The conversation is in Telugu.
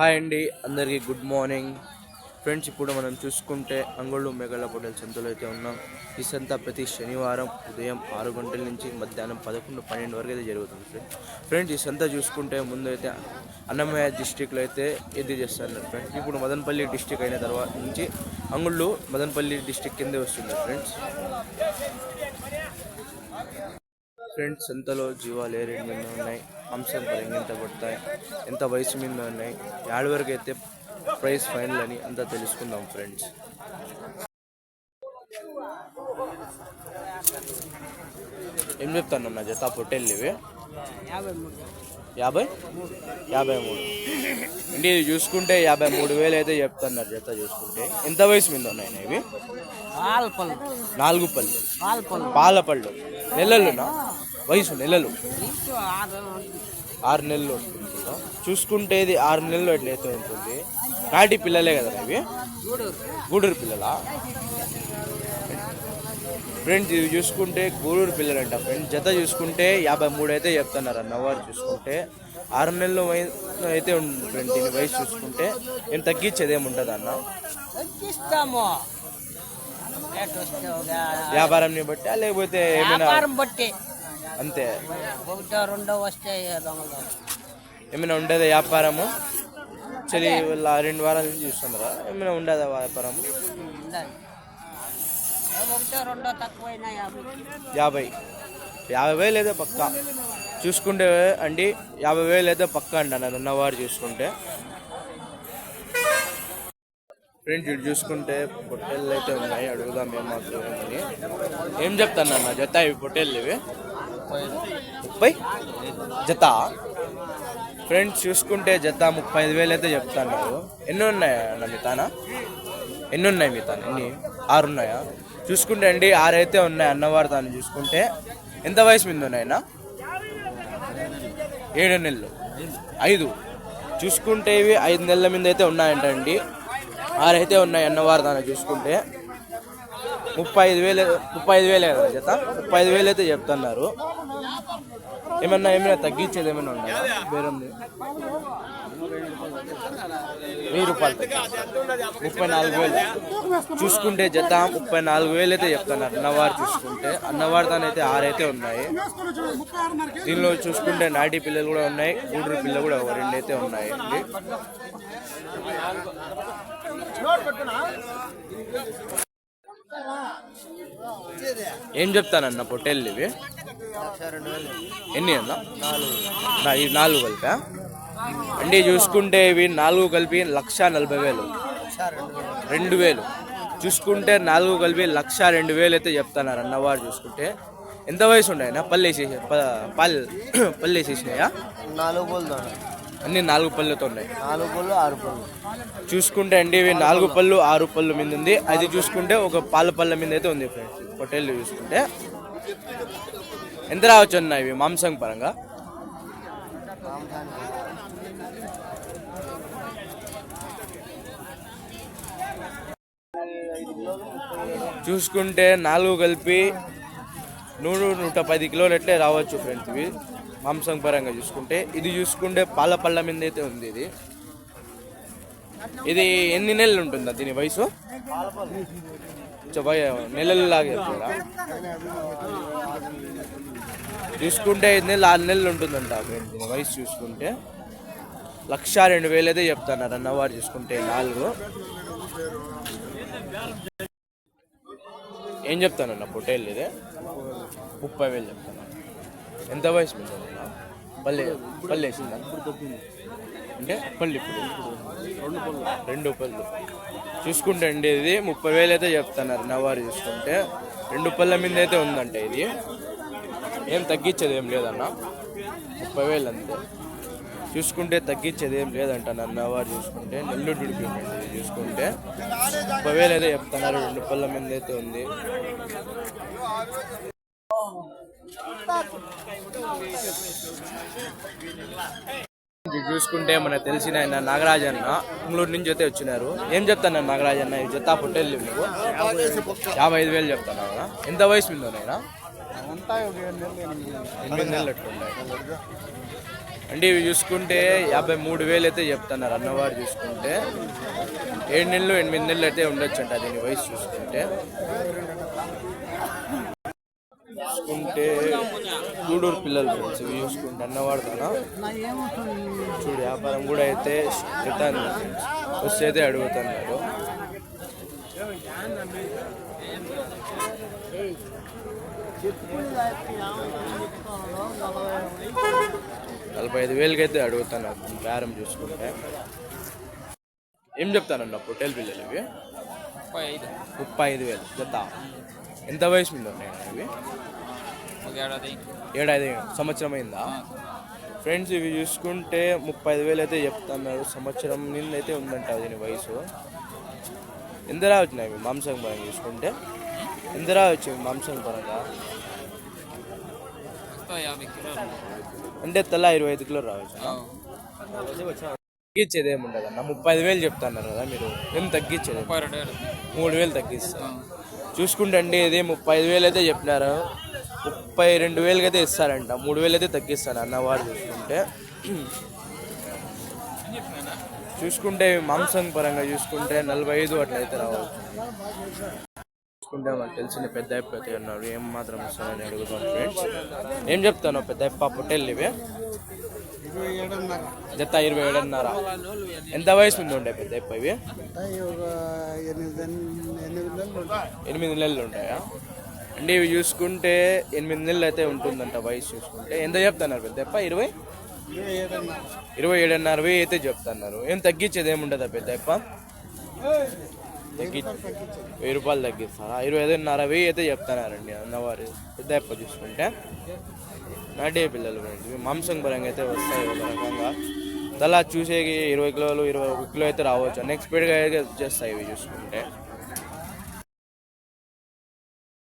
హాయ్ అండి అందరికీ గుడ్ మార్నింగ్. ఫ్రెండ్స్ ఇప్పుడు మనం చూసుకుంటే అంగళ్ళు మేఘాల పొట్టెల సంతలో అయితే ఉన్నాం. ఈ సంత ప్రతి శనివారం ఉదయం ఆరు గంటల నుంచి మధ్యాహ్నం పదకొండు పన్నెండు వరకు అయితే జరుగుతుంది ఫ్రెండ్స్. ఫ్రెండ్స్ ఈ సంత చూసుకుంటే ముందు అయితే అన్నమయ్య డిస్టిక్లో అయితే ఇది చేస్తున్నారు ఫ్రెండ్స్ ఇప్పుడు మదనపల్లి డిస్టిక్ అయిన తర్వాత నుంచి అంగుళ్ళు మదనపల్లి డిస్టిక్ కిందే వస్తుంది ఫ్రెండ్స్. ఫ్రెండ్స్ సంతలో జీవాలు ఏ రేట్ మీద ఉన్నాయి? అంశం పరంగా ఎంత పడతాయి? ఎంత వయసు మీద ఉన్నాయి? యాడ్ వరకు అయితే ప్రైస్ ఫైనల్ అని అంతా తెలుసుకుందాం ఫ్రెండ్స్ ఏం చెప్తాను నా జత? పొట్టేళ్ళు ఇవి యాభై యాభై మూడు. అంటే ఇది చూసుకుంటే యాభై మూడు వేలు అయితే చెప్తున్నారు జత చూసుకుంటే. ఎంత వయసు మీద ఉన్నాయి ఇవి? నాలుగు పళ్ళు. పాల పళ్ళు పాల పళ్ళు నెలలునా? వయసు నెలలు. ఆరు నెలలు. చూసుకుంటే ఇది ఆరు నెలలు ఎట్లయితే ఉంటుంది. నాటి పిల్లలే కదా ఇవి? గూడూరు. పిల్లలా? ఫ్రెండ్స్ ఇవి చూసుకుంటే గూడూరు పిల్లలంట. ఫ్రెండ్స్ జత చూసుకుంటే యాభై మూడు అయితే చెప్తున్నారు అన్నవారు చూసుకుంటే. ఆరు నెలలు అయితే ఉంటుంది ఫ్రెండ్ దీని వయసు చూసుకుంటే ఏం తగ్గించేది ఏమి ఉంటుంది అన్న వ్యాపారంని బట్టి లేకపోతే ఏమైనా వ్యాపారం బట్టి. అంతే. ఒకటో రెండో వస్తే దొంగలు. ఏమైనా ఉండేదా వ్యాపారము? చలి వల్ల రెండు వారాల నుంచి చూస్తున్నారా? ఏమైనా ఉండేదా వ్యాపారము? యాభై. యాభై. వేలు అయితే పక్క? చూసుకుంటే అండి యాభై వేలు అయితే పక్క అండి అన్నది ఉన్నవారు చూసుకుంటే. ఫ్రెండ్స్ ఇటు చూసుకుంటే పొట్టేళ్ళు అయితే ఉన్నాయి అడుగుదాం ఏం మాత్రం ఏమని. ఏం చెప్తాను అన్న జత ఇవి పొట్టేళ్ళు ఇవి ముప్పై జత? ఫ్రెండ్స్ చూసుకుంటే జత ముప్పై ఐదు వేలు అయితే చెప్తున్నారు. ఎన్ని ఉన్నాయా అన్న మీ ఎన్ని ఉన్నాయి మీ ఎన్ని? ఆరు ఉన్నాయా? చూసుకుంటే అండి ఆరు అయితే ఉన్నాయి అన్నవారు తాను చూసుకుంటే. ఎంత వయసు మీద ఉన్నాయన్నా ఏడు నెలలు. ఐదు. చూసుకుంటే ఇవి ఐదు నెలల మీద అయితే ఉన్నాయంటండి ఆరు అయితే ఉన్నాయి అన్నవారు దాన్ని చూసుకుంటే. ముప్పై ఐదు వేలు ముప్పై ఐదు వేలే కదా జత? ముప్పై ఐదు వేలు అయితే చెప్తున్నారు. ఏమన్నా ఏమైనా తగ్గించేది ఏమైనా ఉందా? బేరంది. వెయ్యి రూపాయలు ముప్పై నాలుగు వేలు. చూసుకుంటే జత ముప్పై నాలుగు వేలు అయితే చెప్తున్నారు. అన్నవారు చూసుకుంటే. అన్నవారు దానైతే ఆరు అయితే ఉన్నాయి. దీనిలో చూసుకుంటే నాటి పిల్లలు కూడా ఉన్నాయి. గూడూరు పిల్లలు కూడా ఒక రెండు అయితే ఉన్నాయి. అండి ఏం చెప్తానన్న పొట్టేళ్ళు ఇవి? ఎన్ని అన్న? ఇవి నాలుగు కలిపా? అంటే చూసుకుంటే ఇవి నాలుగు కలిపి లక్ష నలభై వేలు. రెండు వేలు. చూసుకుంటే నాలుగు కలిపి లక్ష రెండు వేలు అయితే చెప్తున్నారు అన్నవారు చూసుకుంటే. ఎంత వయసు ఉన్నాయన్నా పళ్ళు వేసేసి పళ్ళు వేసేసినాయా? నాలుగు అన్ని నాలుగు పళ్ళతో ఉన్నాయి. నాలుగు పళ్ళు ఆరు పళ్ళు. చూసుకుంటే అండి ఇవి నాలుగు పళ్ళు ఆరు పళ్ళు మీద ఉంది. అది చూసుకుంటే ఒక పాల పళ్ళ మీద అయితే ఉంది ఫ్రెండ్స్ హోటల్ చూసుకుంటే. ఎంత రావచ్చు అన్న ఇవి మాంసం పరంగా? చూసుకుంటే నాలుగు కలిపి నూరు నూట పది కిలోలు ఎట్లే రావచ్చు ఫ్రెండ్స్ ఇవి మాంసం పరంగా చూసుకుంటే ఇది చూసుకుంటే పాల పళ్ళ మీద అయితే ఉంది ఇది. ఇది ఎన్ని నెలలు ఉంటుందా దీని వయసు? నెలలు లాగే చూసుకుంటే ఐదు నెలలు ఆరు నెలలు ఉంటుందంట దీని వయసు చూసుకుంటే. లక్ష రెండు వేలు అయితే చెప్తున్నారు అన్నవారు చూసుకుంటే నాలుగు. ఏం చెప్తానన్న పొట్టేళ్ళు ఇది? ముప్పై వేలు చెప్తాను. ఎంత వయసు పల్లె పల్లె వేసిందా అంటే పళ్ళు ఇప్పుడు. రెండు పళ్ళు. చూసుకుంటే అండి ఇది ముప్పై వేలు అయితే చెప్తున్నారు నవారు చూసుకుంటే. రెండు పళ్ళ మీద అయితే ఉందంట ఇది. ఏం తగ్గించేది ఏం లేదన్న. ముప్పై వేలు అంతే. చూసుకుంటే తగ్గించేది ఏం లేదంట నన్నవారు చూసుకుంటే. నెల్లూరు ఉడిపోయిందండి చూసుకుంటే. ముప్పై వేలు అయితే చెప్తున్నారు రెండు పళ్ళ మీద అయితే ఉంది. చూసుకుంటే మనకు తెలిసిన ఆయన నాగరాజ్ అన్న. బెంగళూరు నుంచి అయితే వచ్చినారు. ఏం చెప్తాను నాగరాజ్ అన్న? ఇది జతా పొట్టేళ్ళు నువ్వు యాభై ఐదు వేలు చెప్తాను ఎంత వయసు మీద నేను అంటే ఇవి చూసుకుంటే యాభై మూడు వేలు అయితే చెప్తున్నారు అన్నవారు చూసుకుంటే. ఏడు నెలలు ఎనిమిది నెలలు అయితే ఉండొచ్చు అంట దీని వయసు చూసుకుంటే. చూసుకుంటే గూడూరు పిల్లలు ఫ్రెండ్స్ ఇవి చూసుకుంటే అన్నవాడు తన చూడు వ్యాపారం కూడా అయితే పెట్టాను వస్తే అయితే అడుగుతున్నారు నలభై ఐదు వేలకి అయితే అడుగుతున్నారు బేరం చూసుకుంటే. ఏం చెప్తానన్న పొట్టేలు పిల్లలు ఇవి? ముప్పై ఐదు. ముప్పై ఐదు వేలు జత. ఎంత వయసు ఒక ఏడాది. ఏడాది సంవత్సరం అయిందా? ఫ్రెండ్స్ ఇవి చూసుకుంటే ముప్పై ఐదు వేలు అయితే చెప్తున్నారు. సంవత్సరం నిన్న అయితే ఉందంట దీని వయసు. ఎందరా వచ్చినాయి మాంసం పరంగా చూసుకుంటే? ఎందరా వచ్చాయి మాంసం పరంగా అంటే తెల్ల ఇరవై ఐదు కిలో రావచ్చు తగ్గించేది ఏమి ఉండదు అన్న. ముప్పై ఐదు వేలు చెప్తున్నారు కదా మీరు. ఏం తగ్గించేది? మూడు వేలు తగ్గిస్తారు చూసుకుంటే అండి ఇది ముప్పై ఐదు వేలు అయితే చెప్పినారు. ముప్పై రెండు వేలకి అయితే ఇస్తారంట. మూడు వేలు అయితే తగ్గిస్తాను అన్నవారు చూసుకుంటే. చూసుకుంటే మాంసం పరంగా చూసుకుంటే నలభై ఐదు అట్లయితే రావచ్చు చూసుకుంటే మనకు తెలిసిన పెద్ద అప్ప అయితే ఉన్నారు. ఏం మాత్రం ఇస్తారని అడుగుతాం ఫ్రెండ్స్ ఏం చెప్తాను పెద్ద అప్ప పొట్టేళ్ళు ఇవి జత ఇరవై ఏడున్నర. ఎంత వయసు ఉంది ఉండే పెద్ద ఇవి? ఎనిమిది నెలలు ఉంటాయా? అంటే ఇవి చూసుకుంటే ఎనిమిది నెలలు అయితే ఉంటుందంట వయసు చూసుకుంటే. ఎంత చెప్తున్నారు పెద్దప్ప ఇరవై? ఇరవై ఏడున్నర. వెయ్యి అయితే చెప్తున్నారు. ఏం తగ్గించేది ఏముండదా పెద్దప్ప తగ్గి వెయ్యి రూపాయలు తగ్గిస్తారా? ఇరవై ఐదున్నర వెయ్యి అయితే చెప్తున్నారండి అన్నవారు. పెద్దప్ప చూసుకుంటే. నాటే పిల్లలు ఇవి మాంసం పరంగా అయితే వస్తాయి ఒక రకంగా. తలా చూసేకి ఇరవై కిలోలు ఇరవై ఒక కిలో అయితే రావచ్చు. నెక్స్ట్ స్పీడ్గా అయితే వచ్చేస్తాయి ఇవి చూసుకుంటే.